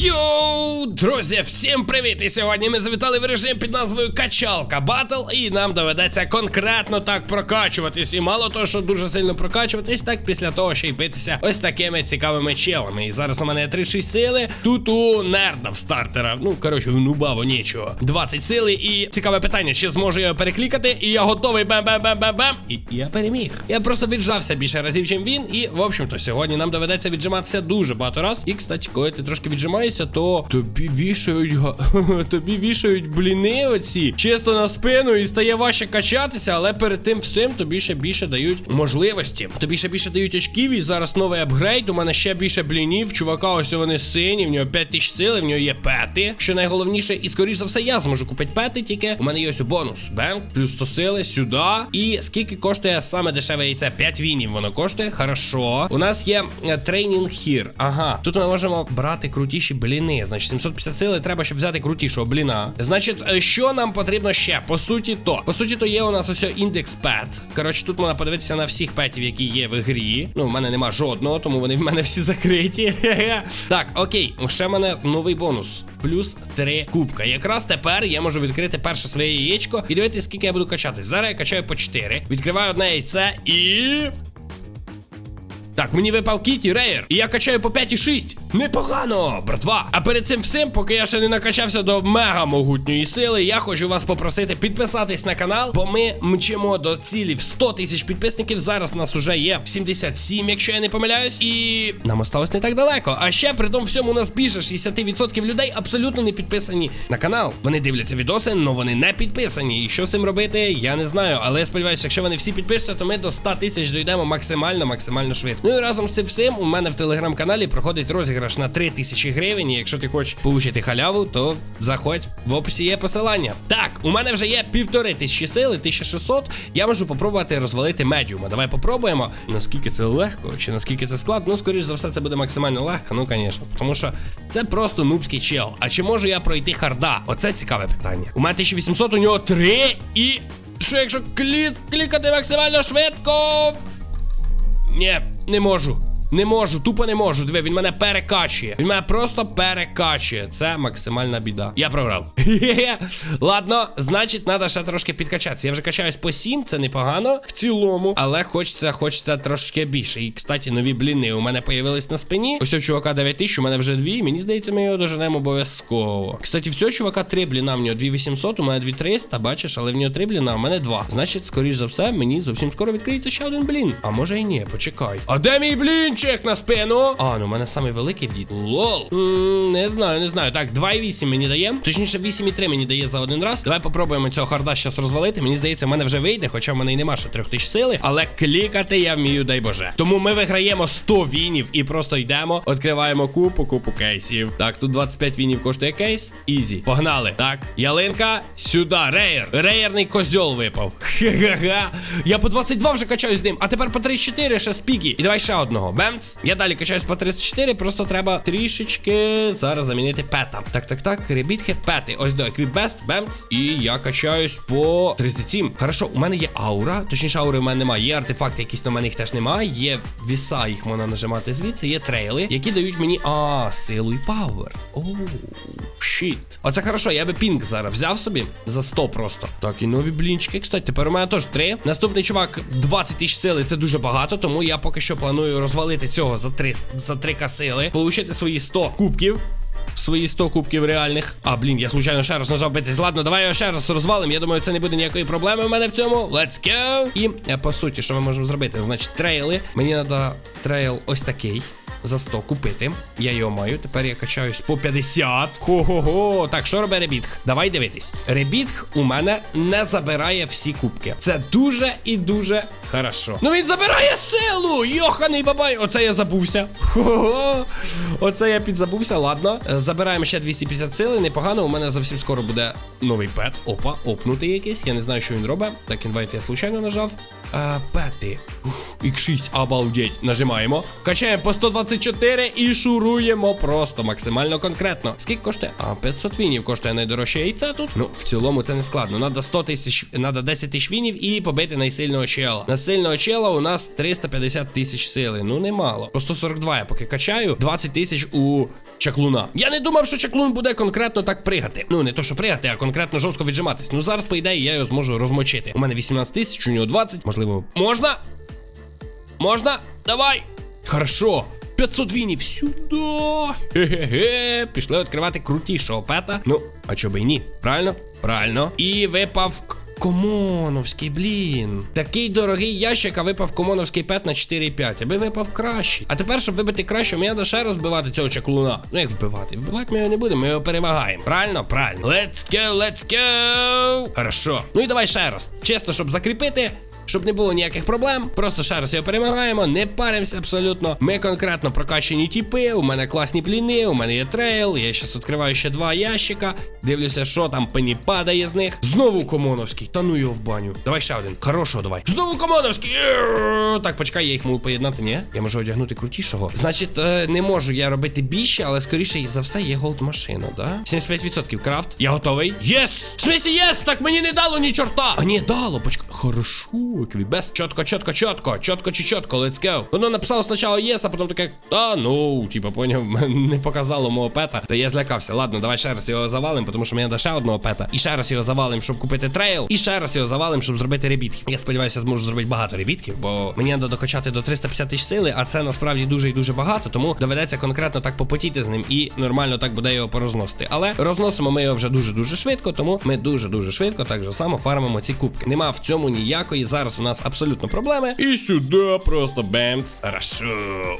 Йоу, друзі, всім привіт! І сьогодні ми завітали в режим під назвою Качалка Батл, і нам доведеться конкретно так прокачуватись. І мало того, що дуже сильно прокачуватись, так після того ще й битися ось такими цікавими челами. І зараз у мене 36 сили. Тут у нерда в стартера. Ну, коротше, в нубаво нічого. 20 сили. І цікаве питання, чи зможу я його переклікати. І я готовий бем-бем-бем-бем-бем. І я переміг. Я просто віджався більше разів, чим він. І, в общем-то, сьогодні нам доведеться віджиматися дуже багато раз. І, кстати, коли ти трошки віджимаєшся, то тобі вішають тобі вішають бліни оці чисто на спину і стає важче качатися, але перед тим всім тобі ще більше дають можливості. Тобі ще більше дають очків, і зараз новий апгрейд. У мене ще більше блінів. Чувака, ось вони сині, в нього 5 тисяч сили, в нього є пети. Що найголовніше, і скоріш за все, я зможу купити пети тільки. У мене є ось бонус. Бенк, плюс 100 сили сюди. І скільки коштує саме дешеве яйце? 5 вінів воно коштує. Хорошо. У нас є е, тренінг хір. Ага. Тут ми можемо брати крутіші бліни. Значить, 750 сили треба, щоб взяти крутішого бліна. Значить, е, що нам потрібно ще? По суті, то. По суті, то є у нас ось індекс пет. Коротше, тут можна подивитися на всіх петів, які є в грі. Ну, в мене нема жодного, тому вони в мене всі закриті. Так, окей, ще в мене новий бонус. Плюс 3 кубка. Якраз тепер я можу відкрити перше своє яєчко і дивитися, скільки я буду качатись. Зараз я качаю по 4. Відкриваю одне яйце і. Так, мені випав Кіті Рейер, і я качаю по 5,6. Непогано, братва. А перед цим всім, поки я ще не накачався до мега могутньої сили, я хочу вас попросити підписатись на канал, бо ми мчимо до цілі в 100 тисяч підписників. Зараз нас уже є 77, якщо я не помиляюсь, і нам осталось не так далеко. А ще при тому всьому у нас більше 60% людей абсолютно не підписані на канал. Вони дивляться відоси, але вони не підписані. І що з цим робити, я не знаю. Але я сподіваюся, якщо вони всі підпишуться, то ми до 100 тисяч дійдемо максимально, максимально швидко. Ну і разом з цим всім у мене в телеграм-каналі проходить розіграш на 3 тисячі гривень. І якщо ти хочеш получити халяву, то заходь в описі є посилання. Так, у мене вже є півтори тисячі сили, 1600. Я можу попробувати розвалити медіума. Давай попробуємо. Наскільки це легко, чи наскільки це складно? Ну, скоріш за все, це буде максимально легко, ну звісно. Тому що це просто нубський чел. А чи можу я пройти харда? Оце цікаве питання. У мене 1800, у нього 3 і. Що якщо клі... клікати максимально швидко? Ні, не можу. Не можу, тупо не можу. Диви, він мене перекачує. Він мене просто перекачує. Це максимальна біда. Я програв. Ладно, значить, треба ще трошки підкачатися. Я вже качаюсь по 7, це непогано в цілому. Але хочеться, хочеться трошки більше. І, кстати, нові бліни у мене появились на спині. Ось у чувака 9 тисяч, у мене вже 2. Мені здається, ми його доженемо обов'язково. Кстати, в цього чувака 3 бліна, в нього 2800, у мене 2300, бачиш, але в нього 3 бліна, а мене 2. Значить, скоріш за все, мені зовсім скоро відкриється ще один блін. А може і ні, почекай. А де мій блінчик на спину? А, ну у мене самий великий вдіт. Лол. М, Не знаю, не знаю. Так, 2,8 мені дає. Точніше, 8,3 мені дає за один раз. Давай попробуємо цього харда зараз розвалити. Мені здається, в мене вже вийде, хоча в мене й нема ще 3000 сили. Але клікати я вмію, дай Боже. Тому ми виграємо 100 вінів і просто йдемо, відкриваємо купу, купу кейсів. Так, тут 25 вінів коштує кейс. Ізі. Погнали. Так, ялинка, сюди. Рейер. Рейерний козьол випав. Ха-ха-ха. Я по 22 вже качаю з ним, а тепер по 34 ще спіки. І давай ще одного. Бемц. Я далі качаюсь по 34, просто треба трішечки зараз замінити пета. Так, так, так, ребітки, пети. Ось до еквібест, бемц. І я качаюсь по 37. Хорошо, у мене є аура. Точніше, аури в мене немає. Є артефакти, якісь на мене їх теж немає. Є віса, їх можна нажимати звідси. Є трейли, які дають мені. А, силу і пауер. Оу, щіт. Оце хорошо, я би пінк зараз взяв собі за 100 просто. Так, і нові блінчики. Кстати, тепер у мене теж 3. Наступний чувак 20 тисяч сили, це дуже багато, тому я поки що планую розвалити цього за три за три касили, получити свої 100 кубків. Свої 100 кубків реальних. А, блін, я случайно ще раз нажав битись. Ладно, давай його ще раз розвалим. Я думаю, це не буде ніякої проблеми в мене в цьому. Let's go! І е, по суті, що ми можемо зробити? Значить, трейли. Мені треба трейл ось такий. За 100 купити. Я його маю. Тепер я качаюсь по 50. Хо-хо-хо. Так, що робить Ребітг? Давай дивитись. Ребітг у мене не забирає всі кубки. Це дуже і дуже хорошо. Ну він забирає силу! Йоханий бабай! Оце я забувся. Хо-хо. Оце я підзабувся. Ладно. Е, Забираємо ще 250 сили. Непогано. У мене зовсім скоро буде новий пет. Опа, опнутий якийсь. Я не знаю, що він робить. Так, інвайт я случайно нажав. А, пети. Ух, X6, обалдеть. Нажимаємо. Качаємо по 124 і шуруємо просто максимально конкретно. Скільки коштує? А, 500 вінів коштує найдорожче яйце тут. Ну, в цілому це не складно. Надо 100 тисяч, надо 10 тисяч вінів і побити найсильного чела. На сильного чела у нас 350 тисяч сили. Ну, немало. По 142 я поки качаю. 20 тисяч у чаклуна. Я не думав, що чаклун буде конкретно так пригати. Ну, не то, що пригати, а конкретно жорстко віджиматись. Ну зараз, по ідеї, я його зможу розмочити. У мене 18 тисяч, у нього 20. Можливо, можна? Можна? Давай! Хорошо. 500 вінів сюди. Хе-хе-хе. Пішли відкривати крутішого пета. Ну, а чого би і ні? Правильно? Правильно. І випав Комоновський, блін. Такий дорогий ящик, а випав комоновський пет на 4,5. Аби випав кращий. А тепер, щоб вибити краще, мені треба ще раз вбивати цього чаклуна. Ну як вбивати? Вбивати ми його не будемо, ми його перемагаємо. Правильно? Правильно. Let's go, let's go. Хорошо. Ну і давай ще раз. Чисто, щоб закріпити. Щоб не було ніяких проблем, просто ще раз його перемагаємо, не паримося абсолютно. Ми конкретно прокачані тіпи, у мене класні пліни, у мене є трейл. Я зараз відкриваю ще два ящика. Дивлюся, що там пені падає з них. Знову Комоновський. Та ну його в баню. Давай ще один. Хорошого давай. Знову Комоновський. Так, почекай, я їх можу поєднати. Ні? Я можу одягнути крутішого. Значить, е, не можу я робити більше, але скоріше за все є голд машина, да? 75% крафт. Я готовий. Єс! В смісі єс! Так мені не дало ні чорта! А ні, дало, почекай. Хорошо, еквібес. Чотко, чотко, чотко, чотко чи чотко, let's go. Воно написало спочатку єс, а потім таке, та ну, типа, поняв, не показало мого пета. Та я злякався. Ладно, давай ще раз його завалим, тому що мені ще одного пета. І ще раз його завалим, щоб купити трейл. І ще раз його завалим, щоб зробити ребітків. Я сподіваюся, зможу зробити багато ребітків, бо мені треба докачати до 350 тисяч сили, а це насправді дуже і дуже багато, тому доведеться конкретно так попотіти з ним і нормально так буде його порозносити. Але розносимо ми його вже дуже-дуже швидко, тому ми дуже-дуже швидко так само фармимо ці кубки. Нема в цьому ніякої. Зараз у нас абсолютно проблеми. І сюди просто бемц. Хорошо.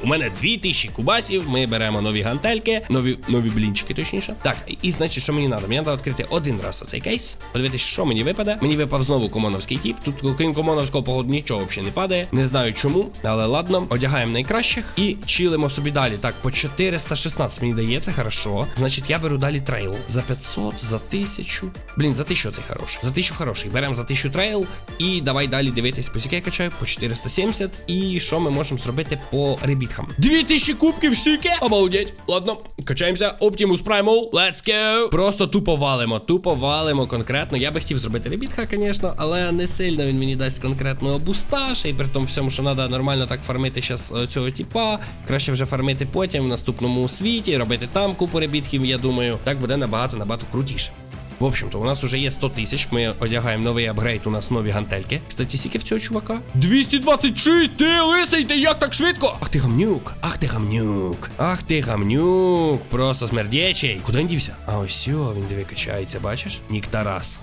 У мене 2000 кубасів. Ми беремо нові гантельки, нові нові блінчики, точніше. Так, і значить, що мені треба? Мені треба відкрити один раз оцей кейс. Подивитися, що мені випаде. Мені випав знову комоновський тіп. Тут, окрім комоновського погоду, нічого взагалі не падає. Не знаю чому, але ладно. Одягаємо найкращих і чилимо собі далі. Так, по 416 мені дається, хорошо. Значить, я беру далі трейл. За 500, за 1000. Блін, за 1000 цей хороший. За 1000 хороший. Беремо за 1000 трейл. І давай далі дивитись, по скільки качаю, по 470. І що ми можемо зробити по ребіткам? 2000 кубків сіки! Обалдеть. Ладно, качаємося. Optimus Primal. Let's go. Просто тупо валимо. Тупо валимо конкретно. Я би хотів зробити ребітка, звісно, але не сильно він мені дасть конкретного буста. Ще й при тому всьому, що треба нормально так фармити зараз цього типа. Краще вже фармити потім в наступному світі, робити там купу ребітків, я думаю. Так буде набагато набагато крутіше. В общем-то, у нас уже є 100 тисяч. Ми одягаємо новий апгрейд, у нас нові гантельки. Кстати, скільки в цього чувака? 226! Ти лисий, ти як так швидко? Ах ти гамнюк! Ах ти гамнюк! Ах ти гамнюк! Просто смердячий. Куди він дівся? А ось сьо, він диви качається, бачиш? Нік Тарас.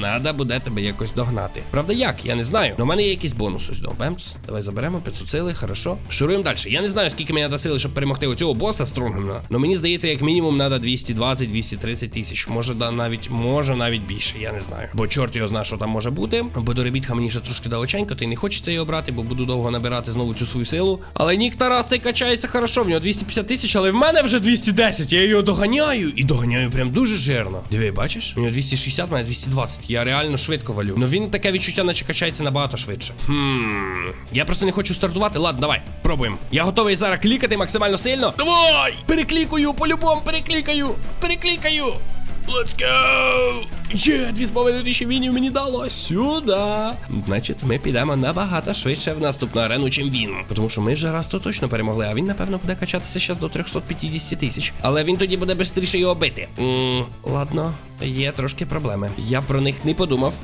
Надо буде тебе якось догнати. Правда, як? Я не знаю. Но в мене є якийсь бонус ось до. Бемц. Давай заберемо 500 сили, хорошо. Шуруємо далі. Я не знаю, скільки мені треба сили, щоб перемогти оцього боса стронгемна. Но мені здається, як мінімум треба 220-230 тисяч. Може, да, навіть, може навіть більше, я не знаю. Бо чорт його знає, що там може бути. Бо до ребітка мені ще трошки далеченько, та й не хочеться його брати, бо буду довго набирати знову цю свою силу. Але Нік Тарас цей качається хорошо, в нього 250 тисяч, але в мене вже 210. Я його доганяю і доганяю прям дуже жирно. Диви, бачиш? У нього 260, в мене 220. Я реально швидко валю. Ну він таке відчуття, наче качається набагато швидше. Хм. Я просто не хочу стартувати. Ладно, давай, пробуємо. Я готовий зараз клікати максимально сильно. Давай! Переклікаю, по-любому переклікаю. Переклікаю. Let's go! Є, дві з половиною тисячі вінів мені дало сюди. Значить, ми підемо набагато швидше в наступну арену, чим він. Тому що ми вже раз то точно перемогли, а він, напевно, буде качатися зараз до 350 тисяч. Але він тоді буде швидше його бити. М, ладно, є трошки проблеми. Я про них не подумав.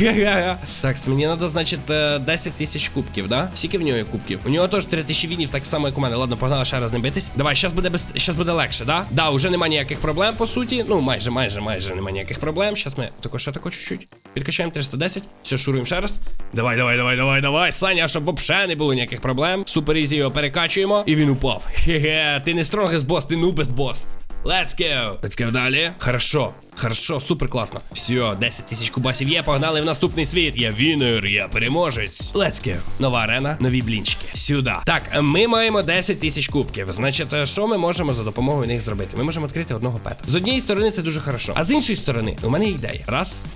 так, мені треба, значить, е, 10 тисяч кубків, да? Скільки в нього є кубків? У нього теж 3 тисячі вінів, так само, як у мене. Ладно, погнали ще раз не битись. Давай, щас буде без... буде легше, да? Да, уже немає ніяких проблем, по суті. Ну, майже, майже, майже немає ніяких проблем. Щас ми також ще тако чуть-чуть. Підкачаємо 310. Все, шуруємо ще раз. Давай, давай, давай, давай, давай. Саня, щоб взагалі не було ніяких проблем. Супер ізі його перекачуємо. І він упав. Хе-хе, ти не стронгест бос, ти нубест бос. Let's go. Let's go далі. Хорошо. Хорошо, супер класно. Все, 10 тисяч кубасів є, погнали в наступний світ. Я вінер, я переможець. Let's go. Нова арена, нові блінчики. Сюди. Так, ми маємо 10 тисяч кубків. Значить, що ми можемо за допомогою них зробити? Ми можемо відкрити одного пета. З однієї сторони це дуже хорошо. А з іншої сторони, у мене ідея. Раз.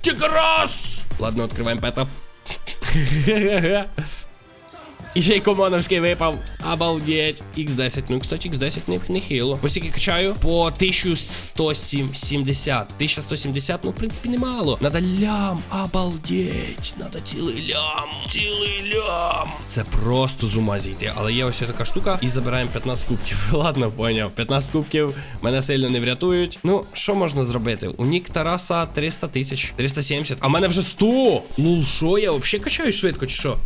Тільки раз! Ладно, відкриваємо пета. І ще й комоновський випав. Обалдеть. X10. Ну, кстати, X10 не, не хило. Ось тільки качаю по 1170. 1170, ну, в принципі, немало. Надо лям. Обалдеть. Надо цілий лям. Цілий лям. Це просто з ума зійти. Але є ось така штука. І забираємо 15 кубків. Ладно, поняв. 15 кубків мене сильно не врятують. Ну, що можна зробити? У Нік Тараса 300 тисяч. 370. А мене вже 100. Лул, що я взагалі качаю швидко, чи що?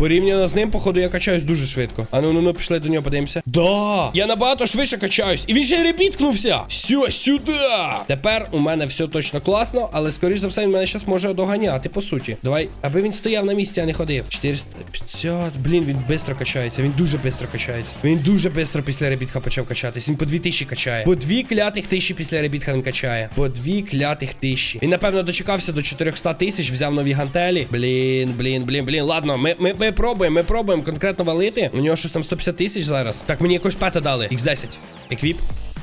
Порівняно з ним, походу, я качаюсь дуже швидко. А ну ну ну пішли до нього, подивимося. Да! Я набагато швидше качаюсь. І він ще й репіткнувся. Все, сюди. Тепер у мене все точно класно, але скоріш за все він мене зараз може доганяти, по суті. Давай, аби він стояв на місці, а не ходив. 450. Блін, він швидко качається. Він дуже швидко качається. Він дуже швидко після ребітха почав качатись. Він по 2000 качає. По дві клятих тисячі після ребітха він качає. По дві клятих тисячі. Він, напевно, дочекався до 400 тисяч, взяв нові гантелі. Блін, блін, блін, блін. Ладно, ми, ми, ми пробуємо, ми пробуємо конкретно валити. У нього щось там 150 тисяч зараз. Так, мені якось пата дали. X10. Еквіп.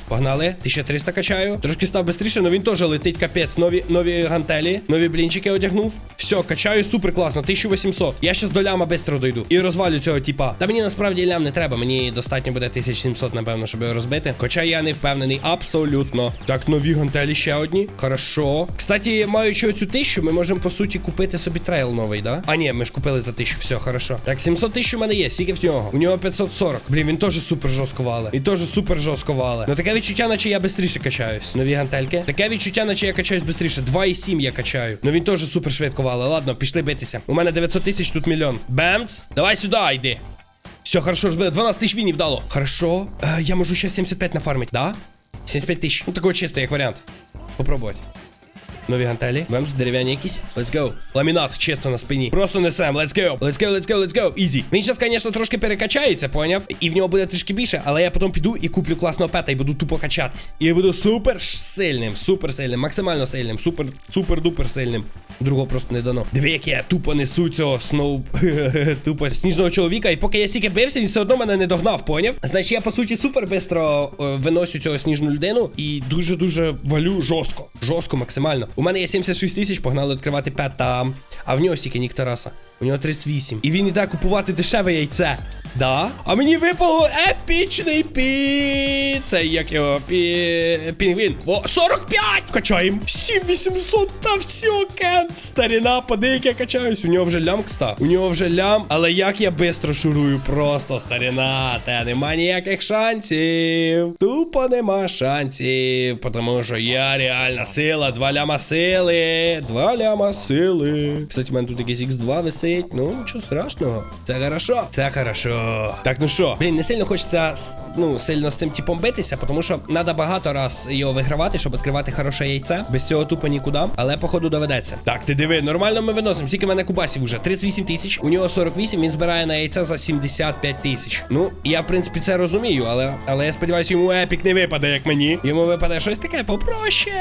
Погнали, 1300 качаю. Трошки став швидше, але він теж летить капець. Нові нові гантелі, нові блінчики одягнув. Все, качаю супер класно, 1800. Я щас до ляма швидко дойду. І розвалю цього типа. Та мені насправді лям не треба, мені достатньо буде 1700, напевно, щоб його розбити. Хоча я не впевнений, абсолютно. Так, нові гантелі ще одні. Хорошо. Кстати, маючи оцю тисячу, ми можемо по суті купити собі трейл новий, да? А ні, ми ж купили за тисячу, все, хорошо. Так, 700 тисяч у мене є, скільки в нього? У нього 540. Блін, він теж супер жорстко вали. Він теж супер жорстко вали. Ну таке відчуття, наче я швидше качаюсь. Нові гантельки. Таке відчуття, наче я качаюсь швидше. 2,7 я качаю. Ну він теж супер швидко вали. Ладно, пішли битися. У мене 900 тисяч, тут мільйон. Бемц. Давай сюди, йди. Все, хорошо, жби. 12 тисяч вінів дало. Хорошо. Е, я можу ще 75 нафармити, да? 75 тисяч. Ну такого чисто, як варіант. Попробувати. Нові гантелі. Вемс, дерев'яні якісь. Let's go. Ламінат, чисто на спині. Просто несем. Let's go. Let's go, let's go, let's go. Easy. Він зараз, звісно, трошки перекачається, поняв? І в нього буде трішки більше, але я потім піду і куплю класного пета і буду тупо качатись. І буду супер сильним, супер сильним, максимально сильним, супер, супер дупер сильним. Другого просто не дано. Диви, як я тупо несу цього сноу тупо сніжного чоловіка. І поки я стільки бився, він все одно мене не догнав, поняв? Значить, я по суті супер бистро е, виносю цього сніжну людину і дуже-дуже валю жорстко. Жорстко, максимально. У мене є 76 тисяч, погнали відкривати п'ята. А в нього стільки нік Тараса. У нього 38. І він іде купувати дешеве яйце. Да? А мені випало епічний пі. Це як його пі... пінгвін. О, 45! Качаємо. 7800 та все, кент. Старіна, поди, як я качаюсь. У нього вже лям, кста. У нього вже лям. Але як я бистро шурую, просто старіна. Та нема ніяких шансів. Тупо нема шансів. Тому що я реальна сила. Два ляма сили. Два ляма сили. Кстати, у мене тут якийсь X2 висить. Ну, нічого страшного. Це хорошо. Це хорошо. Так, ну що, блін, не сильно хочеться ну, сильно з цим типом битися, тому що треба багато раз його вигравати, щоб відкривати хороше яйце. Без цього тупо нікуди. Але походу доведеться. Так, ти диви, нормально ми виносимо. Скільки в мене кубасів уже? 38 тисяч. У нього 48, він збирає на яйце за 75 тисяч. Ну, я в принципі це розумію, але, але я сподіваюся, йому епік не випаде, як мені. Йому випаде щось таке попроще.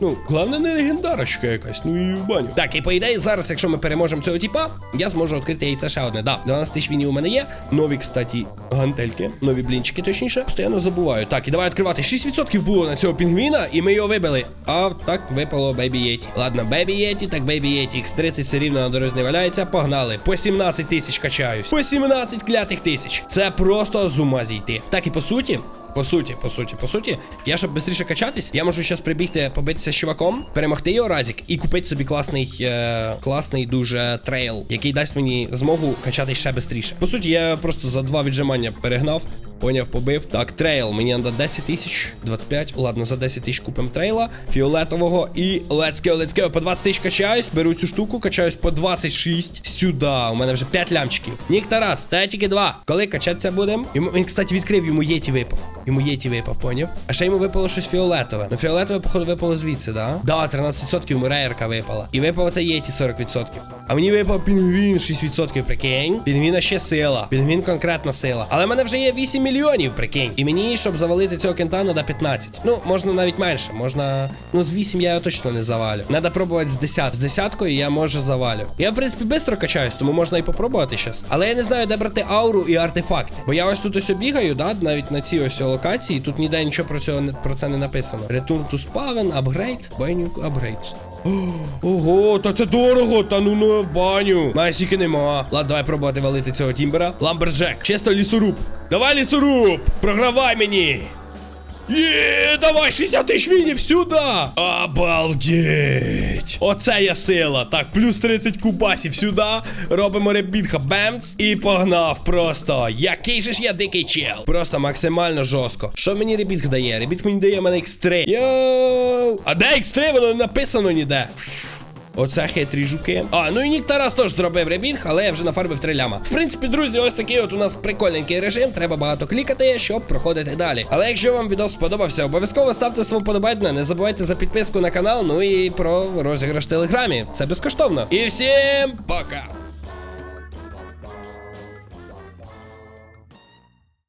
Ну, головне, не легендарочка якась. Ну і в баню. Так, і по ідеї, зараз, якщо ми переможемо цього типа, я зможу відкрити яйце ще одне. Да, 12 тисяч вінів у мене є. Нові, кстати, гантельки, нові блінчики, точніше. Постійно забуваю. Так, і давай відкривати. 6% було на цього пінгвіна, і ми його вибили. А так випало Бейбі Єті. Ладно, Бейбі Єті, так Бейбі Єті. X30 все рівно на дорозі не валяється. Погнали. По 17 тисяч качаюсь. По 17 клятих тисяч. Це просто з ума зійти. Так і по суті. По суті, по суті, по суті, я щоб швидше качатись, я можу зараз прибігти побитися з чуваком, перемогти його разік і купити собі класний, е, класний дуже трейл, який дасть мені змогу качати ще швидше. По суті, я просто за два віджимання перегнав. Поняв, побив. Так, трейл. Мені треба 10 тисяч, 25. Ладно, за 10 тисяч купимо трейла фіолетового. І let's go, let's go. По 20 тисяч качаюсь, беру цю штуку, качаюсь по 26. Сюди. У мене вже 5 лямчиків. Нік Тарас, та тільки 2. Коли качатися будемо? Йому він, кстати, відкрив, йому єті випав. Йому єті випав, поняв? А ще йому випало щось фіолетове. Ну, фіолетове, походу, випало звідси, да? Да, 13% йому рейерка випала. І випало це єті 40%. А мені випав пінгвін 6%, прикинь. Пінгвіна ще сила. Пінгвін конкретна сила. Але в мене вже є 8 мільйонів, прикинь. І мені, щоб завалити цього кента, треба 15. Ну, можна навіть менше. Можна. Ну, з 8 я його точно не завалю. Треба пробувати з 10. З десяткою я може завалю. Я, в принципі, швидко качаюсь, тому можна і попробувати щас. Але я не знаю, де брати ауру і артефакти. Бо я ось тут ось бігаю, да, навіть на цій ось локації. Тут ніде нічого про цього про це не написано. Return to spawn, upgrade, buying upgrades. Ого, та це дорого, та ну ну в баню. Майсіки нема. Ладно, давай пробувати валити цього тімбера. Ламберджек, чисто лісоруб. Давай лісоруб! Програвай мені! Є, давай 60 тисяч вінів сюди! Обалдеть! Оце є сила. Так, плюс 30 кубасів сюди. Робимо ребітха бемц. І погнав просто. Який же ж я дикий чел. Просто максимально жорстко. Що мені ребітх дає? Ребітх мені дає мене X3. Йоу! А де X3? Воно не написано ніде. Оце хитрі жуки. А, ну і Нік Тарас теж зробив ребінг, але я вже нафарбив три ляма. В принципі, друзі, ось такий от у нас прикольненький режим. Треба багато клікати, щоб проходити далі. Але якщо вам відео сподобався, обов'язково ставте свого подобайдна, не забувайте за підписку на канал, ну і про розіграш в телеграмі. Це безкоштовно. І всім пока!